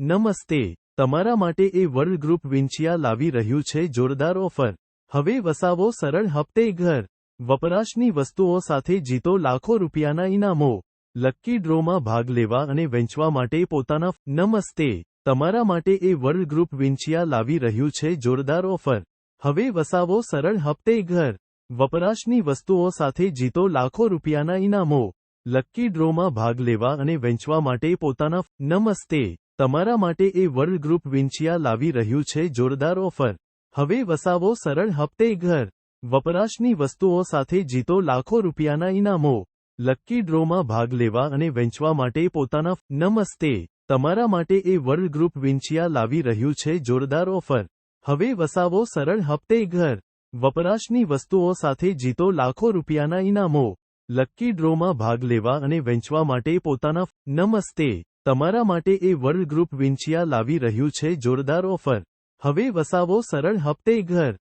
નમસ્તે, તમારા માટે એ વર્લ્ડ ગ્રુપ વિંછિયા લાવી રહ્યું છે જોરદાર ઓફર. હવે વસાવો સરળ હપ્તે ઘર. વપરાશની વસ્તુઓ સાથે જીતો લાખો રૂપિયાના ઇનામો. લક્કી ડ્રોમાં ભાગ લેવા અને વેચવા માટે પોતાના નમસ્તે, તમારા માટે એ વર્લ્ડ ગ્રુપ વિંછિયા લાવી રહ્યું છે જોરદાર ઓફર. હવે વસાવો સરળ હપ્તે ઘર. વપરાશની વસ્તુઓ સાથે જીતો લાખો રૂપિયાના ઇનામો. લક્કી ડ્રોમાં ભાગ લેવા અને વેચવા માટે પોતાના નમસ્તે તમારા માટે એ વર્લ્ડ ગ્રુપ વિંછિયા લાવી રહ્યું છે જોરદાર ઓફર. હવે વસાવો સરળ હપ્તે ઘર. વપરાશની વસ્તુઓ સાથે જીતો લાખો રૂપિયાના ઇનામો. લક્કી ડ્રોમાં ભાગ લેવા અને વેચવા માટે પોતાના નમસ્તે. તમારા માટે એ વર્લ્ડ ગ્રુપ વિંછિયા લાવી રહ્યું છે જોરદાર ઓફર. હવે વસાવો સરળ હપ્તે ઘર. વપરાશની વસ્તુઓ સાથે જીતો લાખો રૂપિયાના ઇનામો. લક્કી ડ્રોમાં ભાગ લેવા અને વેચવા માટે પોતાના નમસ્તે. તમારા માટે એ વર્લ્ડ ગ્રુપ વિંછિયા લાવી રહ્યું છે, જોરદાર ઓફર. હવે વસાવો સરળ હપ્તે ઘર.